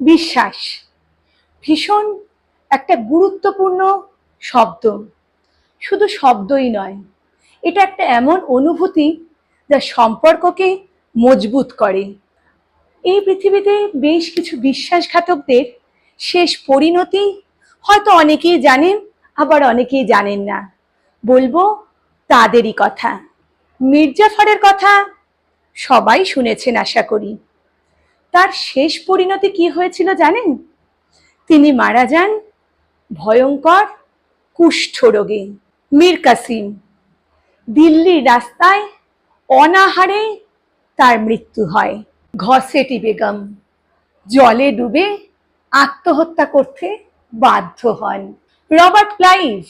বিশ্বাস। ভীষণ একটা গুরুত্বপূর্ণ শব্দ। শুধু শব্দই নয়, এটা একটা এমন অনুভূতি যা সম্পর্ককে মজবুত করে। এই পৃথিবীতে বেশ কিছু বিশ্বাসঘাতকদের শেষ পরিণতি হয়তো অনেকেই জানেন, আবার অনেকেই জানেন না। বলব তাদেরই কথা। মির্জাফরের কথা সবাই শুনেছেন, আশা করি। তার শেষ পরিণতি কি হয়েছিল জানেন? তিনি মারা যান ভয়ঙ্কর কুষ্ঠ রোগে মীর কাসিম দিল্লির রাস্তায় অনাহারে তার মৃত্যু হয়। ঘসেটি বেগম জলে ডুবে আত্মহত্যা করতে বাধ্য হন। রবার্ট ক্লাইভ,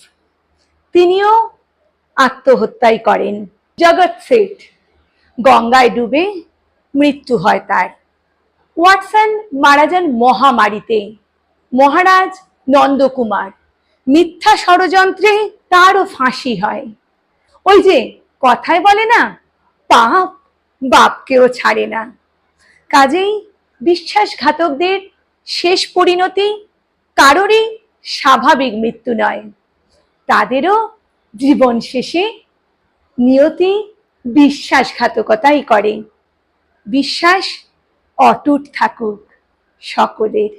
তিনিও আত্মহত্যাই করেন। জগৎ শেঠ, গঙ্গায় ডুবে মৃত্যু হয় তার। ওয়াটসন মারা যান মহামারীতে। মহারাজ নন্দকুমার, মিথ্যা ষড়যন্ত্রে তারও ফাঁসি হয়। ওই যে কথায় বলে না, পাপ বাপকেও ছাড়ে না। কাজেই বিশ্বাসঘাতকদের শেষ পরিণতি কারোরই স্বাভাবিক মৃত্যু নয়। তাদেরও জীবন শেষে নিয়তি বিশ্বাসঘাতকতাই করে। বিশ্বাস অটুট থাকুক সকলের